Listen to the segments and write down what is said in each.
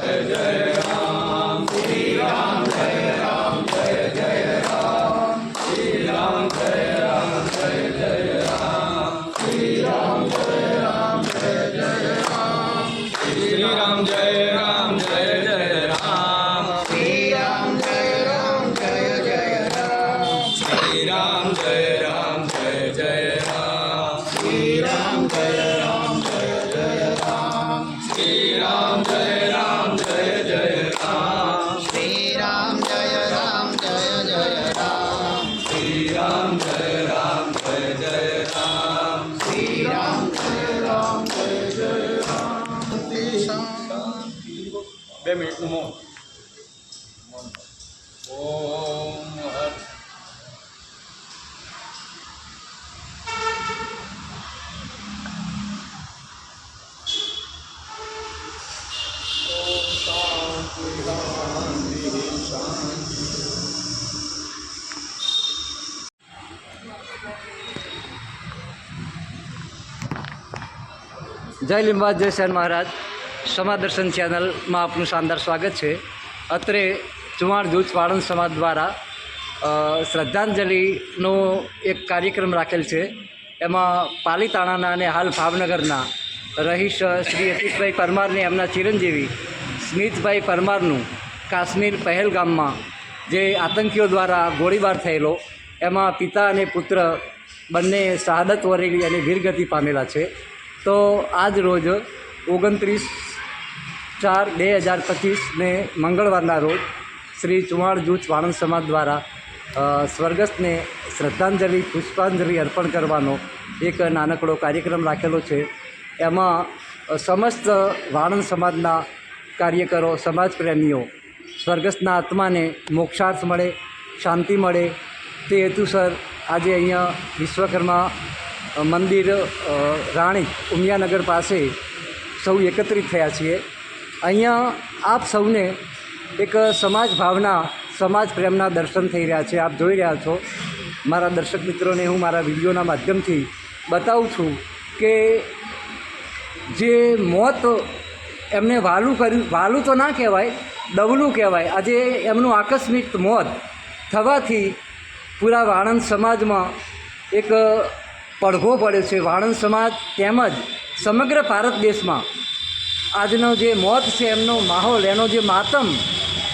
जय जय જય લીંબાદ જય સેન મહારાજ. સમાદર્શન ચેનલમાં આપનું શાનદાર સ્વાગત છે. અત્રે ચુમાર જૂથ વાળંદ સમાજ દ્વારા શ્રદ્ધાંજલિનો એક કાર્યક્રમ રાખેલ છે. એમાં પાલીતાણાના અને હાલ ભાવનગરના રહીશ શ્રી યતીશભાઈ પરમારને એમના ચિરંજીવી, સ્મિતભાઈ પરમારનું કાશ્મીર પહેલગામમાં જે આતંકીઓ દ્વારા ગોળીબાર થયેલો, એમાં પિતા અને પુત્ર બંને શહાદત વરેલી અને વીરગતિ પામેલા છે. તો આજ રોજ ઓગણત્રીસ ચાર બે હજાર પચીસને મંગળવારના રોજ શ્રી ચુવાણ જૂથ વાણંદ સમાજ દ્વારા સ્વર્ગસ્થને શ્રદ્ધાંજલિ, પુષ્પાંજલિ અર્પણ કરવાનો એક નાનકડો કાર્યક્રમ રાખેલો છે. એમાં સમસ્ત વાણંદ સમાજના કાર્યકરો સમાજ પ્રેમીઓ સ્વર્ગસ્થના આત્માને મોક્ષાર્થ મળે, શાંતિ મળે. તે હેતુસર આજે અહીંયા વિશ્વકર્મા મંદિર રાણી ઉમિયાનગર પાસે સૌ એકત્રિત થયા છીએ. અહીંયા આપ સૌને એક સમાજ ભાવના, સમાજ પ્રેમના દર્શન થઈ રહ્યા છે. આપ જોઈ રહ્યા છો. મારા દર્શક મિત્રોને હું મારા વિડીયોના માધ્યમથી બતાવું છું કે જે મોત એમને વાલું કર્યું, વાલું તો ના કહેવાય, ડબલું કહેવાય. આજે એમનું આકસ્મિક મોત થવાથી પૂરા વાણંદ સમાજમાં એક પડઘો પડ્યો છે વાણંદ સમાજ તેમજ સમગ્ર ભારત દેશમાં. આજનો જે મોત છે એમનો માહોલ, એનો જે માતમ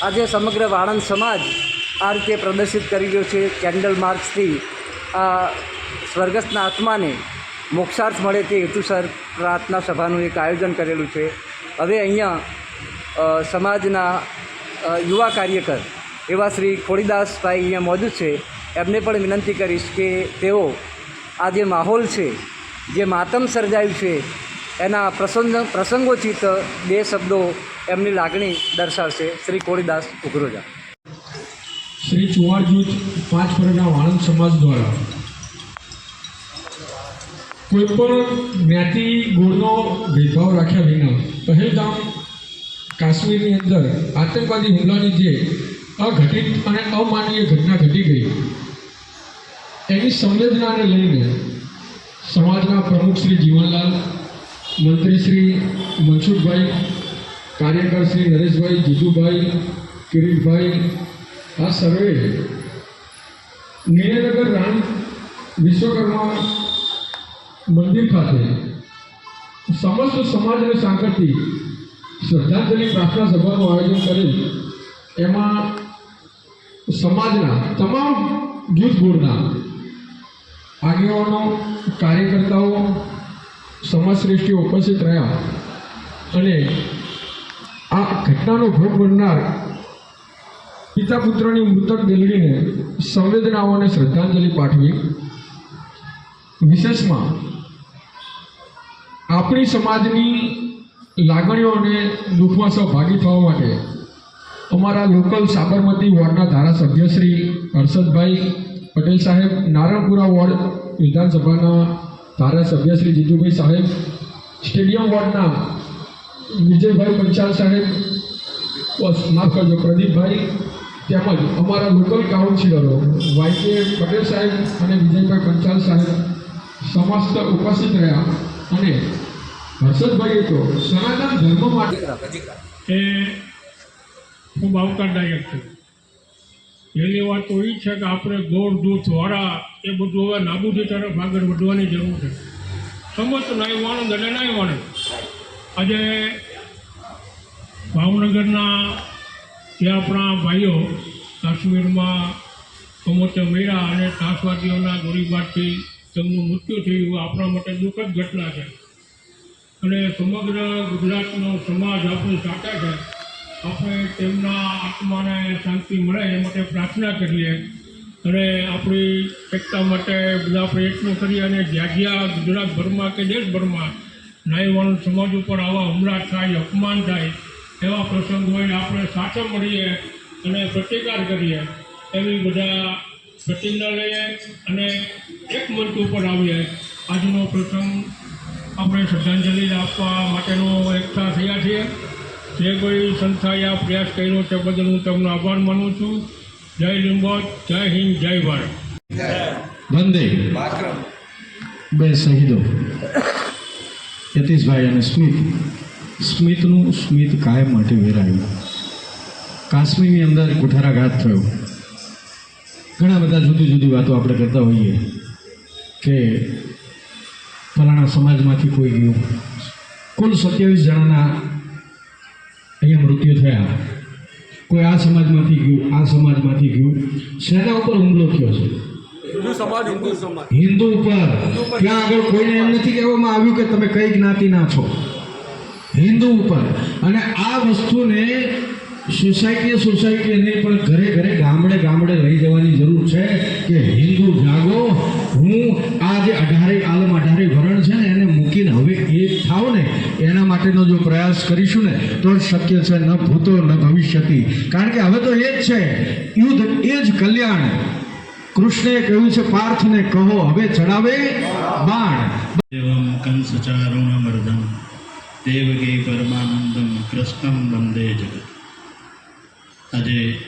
આજે સમગ્ર વાણંદ સમાજ આ રીતે પ્રદર્શિત કરી રહ્યો છે. કેન્ડલ માર્ક્સથી, આ સ્વર્ગસ્થના આત્માને મોક્ષાર્થ મળે તે હેતુસર પ્રાર્થના સભાનું એક આયોજન કરેલું છે. હવે અહીંયા સમાજના યુવા કાર્યકર એવા શ્રી ખોડીદાસભાઈ અહીંયા મોજૂદ છે. એમને પણ વિનંતી કરીશ કે તેઓ આ જે માહોલ છે, જે માતમ સર્જાયું છે, એના પ્રસંગ, પ્રસંગોચિત બે શબ્દો એમની લાગણી દર્શાવશે શ્રી કોળીદાસ ઉઘરોજા. શ્રી ચુવાડ જૂથ પાંચ પરગણા વાણંદ સમાજ દ્વારા. કોઈ પણ જ્ઞાતિ ગુણનો ભેદભાવ રાખ્યા વિના પહેલગામ કાશ્મીરની અંદર આતંકવાદી હુમલાની જે અઘટિત અને અમાનવીય ઘટના ઘટી ગઈ એની સંવેદનાને લઈને સમાજના પ્રમુખ શ્રી જીવનલાલ, મંત્રી શ્રી મનસુખભાઈ, કાર્યકર શ્રી નરેશભાઈ, જીજુભાઈ, કિરીટભાઈ, આ સર્વે નિયનગર રામ વિશ્વકર્મા મંદિર ખાતે સમસ્ત સમાજને સાંકળતી શ્રદ્ધાંજલિ પ્રાર્થના સભાનું આયોજન કરેલ. એમાં સમાજના તમામ જૂથ બોર્ડના આગેવાનો કાર્યકર્તાઓ સમાજશ્રેષ્ઠી ઉપસ્થિત રહ્યા અને આ ઘટનાનો ભોગ બનનાર પિતા પુત્રની મૃતક દિલડીને સંવેદનાઓ અને શ્રદ્ધાંજલિ પાઠવી. વિશેષમાં આપણી સમાજની લાગણીઓને દુઃખમાં સહભાગી થવા માટે અમારા લોકલ સાબરમતી વોર્ડના ધારાસભ્ય શ્રી હર્ષદભાઈ પટેલ સાહેબ, નારણપુરા વોર્ડ વિધાનસભાના ધારાસભ્ય શ્રી જીતુભાઈ સાહેબ, સ્ટેડિયમ વોર્ડના વિજયભાઈ પંચાલ સાહેબ, બસ, માફ કરજો, પ્રદીપભાઈ તેમજ અમારા લોકલ કાઉન્સિલરો, વાય કે પટેલ સાહેબ અને વિજયભાઈ પંચાલ સાહેબ સમસ્ત ઉપસ્થિત રહ્યા અને હર્ષદભાઈએ તો સનાતન ધર્મ માટે એ ખૂબ આવકારદાયક છે. પહેલી વાત તો એ છે કે આપણે ગોળ, દૂધ વાળા એ બધું હવે નાબૂદી તરફ આગળ વધવાની જરૂર છે. સમસ્ત નહીં વાણંદ અને નહીં વાણંદ આજે ભાવનગરના જે આપણા ભાઈઓ કાશ્મીરમાં કમોતે મેળા અને ત્રાસવાદીઓના ગોળીબારથી તેમનું મૃત્યુ થયું આપણા માટે દુઃખદ ઘટના છે. અને સમગ્ર ગુજરાતનો સમાજ આપણું સાથે છે. આપણે તેમના આત્માને શાંતિ મળે એ માટે પ્રાર્થના કરીએ. અને આપણી એકતા માટે બધા પ્રયત્નો કરીએ અને જ્યાં જ્યાં ગુજરાતભરમાં કે દેશભરમાં નાયવાણ સમાજ ઉપર આવા હુમલા થાય, અપમાન થાય, એવા પ્રસંગ હોય આપણે સાથે મળીએ અને પ્રતિકાર કરીએ. એવી બધા પ્રતિજ્ઞા લઈએ અને એક મંચ ઉપર આવીએ. આજનો પ્રસંગ આપણે શ્રદ્ધાંજલિ આપવા માટેનો એકઠા થયા છીએ. જે કોઈ સંસ્થાએ આ પ્રયાસ કર્યો તે બદલ હું તેમનો આભાર માનું છું. જય લીંબોદ, જય હિન્દ, જય ભારત. વંદે. બે શહીદો. યતીશભાઈ અને સ્મિત. સ્મિતનું સ્મિત કાયમ માટે વેરાયું. કાશ્મીરની અંદર કુઠારાઘાત થયો. ઘણા બધા જુદી જુદી વાતો આપણે કરતા હોઈએ કે ફલાણા સમાજમાંથી કોઈ ગયું. કુલ સત્યાવીસ જણાના અહીંયા મૃત્યુ થયા. કોઈ આ સમાજમાંથી ગયું આ સમાજમાંથી ગયું. શેના ઉપર હુમલો થયો છે? હિન્દુ ઉપર. ત્યાં આગળ કોઈને એમ નથી કહેવામાં આવ્યું કે તમે કઈ જ્ઞાતિના છો. હિન્દુ ઉપર. અને આ વસ્તુને સોસાયટીએ સોસાયટીએ નહીં, પણ ઘરે ઘરે ગામડે ગામડે લઈ જવાની જરૂર છે કે હિન્દુ જાગો. હું આ જે અઢારે આલમ અઢારે વરણ છે ને, એને મૂકીને હવે એક થાવ ને, એના માટેનો જો પ્રયાસ કરીશું ને, તો શક્ય છે, ન ભૂતો, ન ભવિષ્યથી કારણ કે હવે તો એ જ છે, યુદ્ધ એ જ કલ્યાણ. કૃષ્ણે કહ્યું છે, પાર્થને કહો, હવે ચડાવે બાણ. કંસ ચારુણ મર્દમ દેવકી પરમાનંદમ, કૃષ્ણમ વંદે જગત. આજે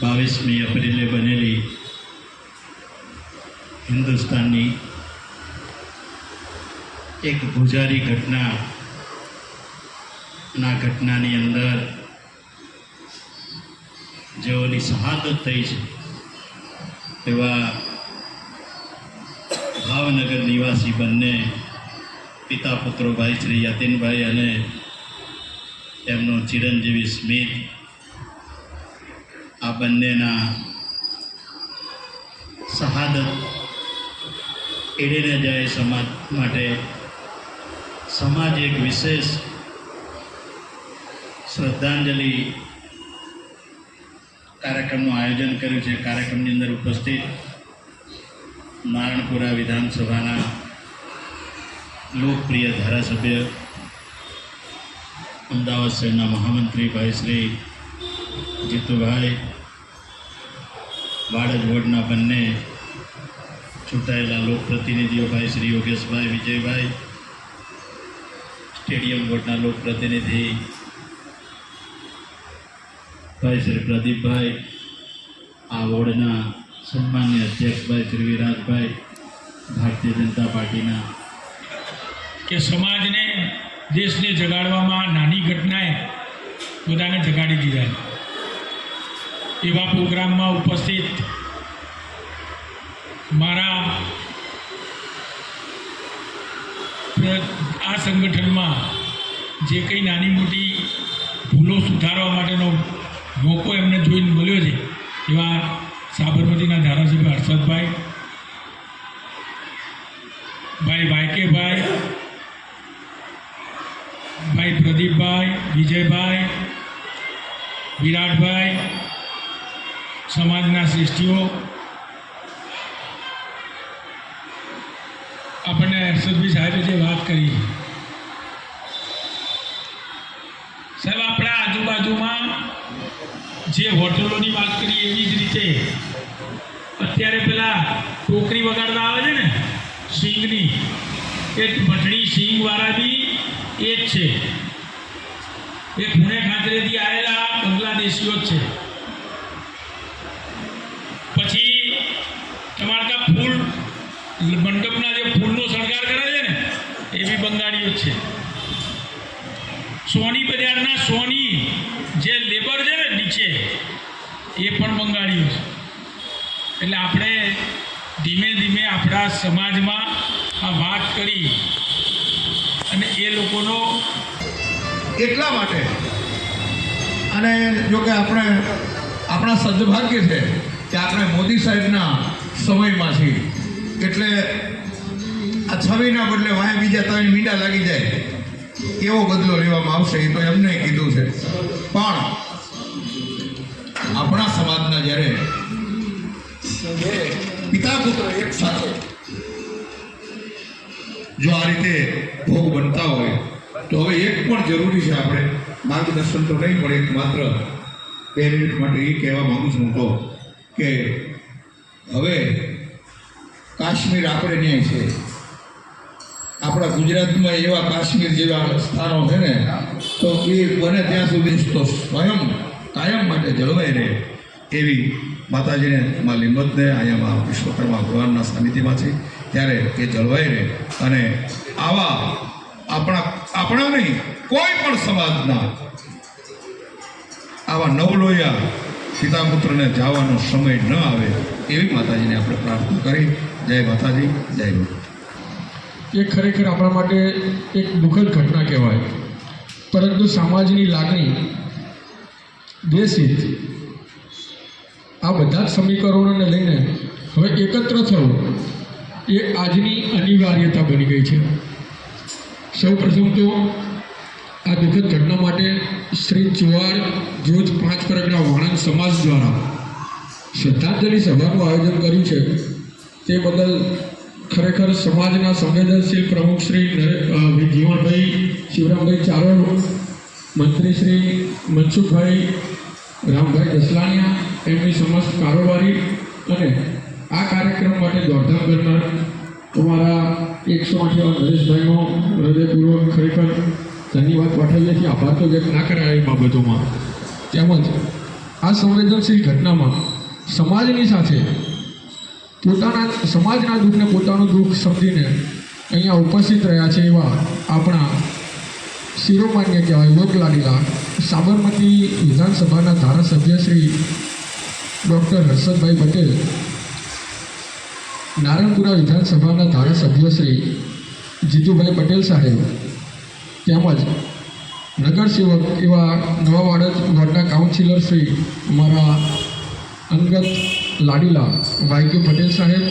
બાવીસમી એપ્રિલે બનેલી હિન્દુસ્તાનની એક ભુજારી ઘટના, ના ઘટનાની અંદર જેઓની શહાદત થઈ છે, એવા ભાવનગર નિવાસી બંને પિતા પુત્રો ભાઈ શ્રી યતિનભાઈ અને એમનો ચિરંજીવી સ્મિત આ બંનેના શહાદત એડીને જાય સમાજ માટે. સમાજ એક વિશેષ શ્રદ્ધાંજલિ કાર્યક્રમનું આયોજન કર્યું છે. કાર્યક્રમની અંદર ઉપસ્થિત નારણપુરા વિધાનસભાના લોકપ્રિય ધારાસભ્ય અમદાવાદ શહેરના મહામંત્રી ભાઈ શ્રી જીતુભાઈ વાડજ વોર્ડના બંને ચૂંટાયેલા લોકપ્રતિનિધિઓ ભાઈ શ્રી યોગેશભાઈ વિજયભાઈ સ્ટેડિયમ વોર્ડના લોકપ્રતિનિધિ ભાઈ શ્રી પ્રદીપભાઈ આ વોર્ડના સન્માન્ય અધ્યક્ષભાઈ શ્રી વિરાજભાઈ ભારતીય જનતા પાર્ટીના કે સમાજને દેશને જગાડવામાં નાની ઘટનાએ બધાને જગાડી દીધા એવા પ્રોગ્રામમાં ઉપસ્થિત મારા આ સંગઠનમાં જે કંઈ નાની મોટી ભૂલો સુધારવા માટેનો મોકો એમને જોઈને મળ્યો છે, એવા સાબરમતીના ધારાસભ્ય હર્ષદભાઈ ભાઈ વાયકેભાઈ ભાઈ પ્રદીપભાઈ વિજયભાઈ, વિરાટભાઈ, સમાજના શ્રેષ્ઠીઓ. આપણને હર્ષદભાઈ સાહેબે જે વાત કરી. સાહેબ, આપણા આજુબાજુમાં જે હોટલોની વાત કરી એવી જ રીતે અત્યારે પેલા ટોકરી વગાડતા આવે છે ને, સિંગની, એ ભટણી સિંગવાળા બી એ જ છે. એ પુણે ખાતરેથી આવેલા બંગલાદેશીઓ જ છે. પછી તમારા ત્યાં ફૂલ, મંડપના જે ફૂલનો શણગાર કરે છે ને, એ બી બંગાળીઓ જ છે. સોની બજારના સોની જે લેબર છે ને નીચે, એ પણ બંગાળીઓ છે. એટલે આપણે ધીમે ધીમે આપણા સમાજમાં આ વાત કરી અને એ લોકોનો એટલા માટે. અને જો કે આપણે, આપણા સદભાગ્ય છે કે આપણે મોદી સાહેબના સમયમાંથી, એટલે આ છવીના બદલે વાય બીજા ત્રણ મીંડા લાગી જાય, એવો બદલો લેવામાં આવશે, એ તો એમને કીધું છે. પણ આપણા સમાજના જ્યારે પિતા પુત્ર એક સાથે જો આ રીતે ભોગ બનતા હોય તો હવે એક પણ જરૂરી છે આપણે માર્ગદર્શન તો નહીં પણ એક માત્ર બે મિનિટ માટે એ કહેવા માગું છું તો કે હવે કાશ્મીર આપણે ન્યાય છે. આપણા ગુજરાતમાં એવા કાશ્મીર જેવા સ્થાનો છે ને, તો એ બને ત્યાં સુધી તો સ્વયં કાયમ માટે જળવાઈ રહે એવી માતાજીને માં લીંબતને અહીંયા વિશ્વકર્મા ભગવાનના સાનિધ્યમાં છે. ત્યારે એ જળવાઈ રહે અને આવા આપણા આપણા નહીં, કોઈ પણ સમાજના. આવા નવલોયા પિતા પુત્રને જવાનો સમય ન આવે એવી માતાજીને આપણે પ્રાર્થના કરી. જય માતાજી, જય એ ખરેખર આપણા માટે એક દુઃખદ ઘટના કહેવાય. પરંતુ સમાજની લાગણી, દેશહિત, આ બધા જ સમીકરણોને લઈને હવે એકત્ર થવું એ આજની અનિવાર્યતા બની ગઈ છે. સૌ પ્રથમ તો આ દુઃખદ ઘટના માટે શ્રી ચુવાર જૂથ પાંચ પરગણા વાણંદ સમાજ દ્વારા શ્રદ્ધાંજલિ સભાનું આયોજન કર્યું છે. તે બદલ ખરેખર સમાજના સંવેદનશીલ પ્રમુખ શ્રી જીવણભાઈ શિવરામભાઈ ચારોડ મંત્રી શ્રી મનસુખભાઈ રામભાઈ દસલાણિયા, એમની સમસ્ત કારોબારી અને આ કાર્યક્રમ માટે દોડધામ કરનાર અમારા એકસો આઠ એવા નરેશભાઈનો હૃદયપૂર્વક ખરેખર ધન્યવાદ પાઠવીએ આભાર તો વ્યક્ત ના કરાય એ બાબતોમાં. તેમજ આ સંવેદનશીલ ઘટનામાં સમાજની સાથે પોતાના સમાજના દુઃખને પોતાનું દુઃખ સમજીને અહીંયા ઉપસ્થિત રહ્યા છે એવા આપણા શિરોમાન્ય કહેવાય લોકલાડીલા સાબરમતી વિધાનસભાના ધારાસભ્ય શ્રી ડૉક્ટર હર્ષદભાઈ પટેલ નારણપુરા વિધાનસભાના ધારાસભ્ય શ્રી જીતુભાઈ પટેલ સાહેબ, તેમજ નગરસેવક એવા નવા વાડજ વોર્ડના કાઉન્સિલર શ્રી અમારા અંગત લાડીલા વાયકે પટેલ સાહેબ,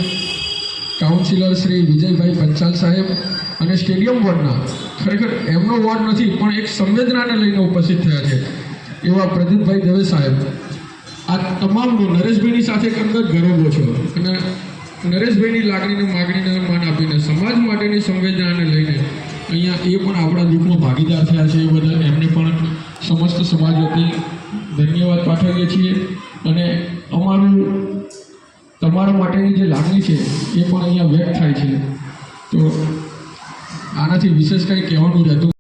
કાઉન્સિલર શ્રી વિજયભાઈ પંચાલ સાહેબ અને સ્ટેડિયમ વોર્ડના, ખરેખર એમનો વોર્ડ નથી, પણ એક સંવેદનાને લઈને ઉપસ્થિત થયા છે એવા પ્રદીપભાઈ દવે સાહેબ. આ તમામનો નરેશભાઈની સાથે અંગત ગૌરવો છે. અને નરેશભાઈની લાગણીને માગણીને માન આપીને સમાજ માટેની સંવેદનાને લઈને અહીંયા એ પણ આપણા દુઃખમાં ભાગીદાર થયા છે એ બદલ એમને પણ સમસ્ત સમાજ વતી ધન્યવાદ પાઠવીએ છીએ. અને અમારું, તમારા માટેની જે લાગણી છે એ પણ અહીંયા વ્યક્ત થાય છે. તો આનાથી વિશેષ કંઈ કહેવાનું રહેતું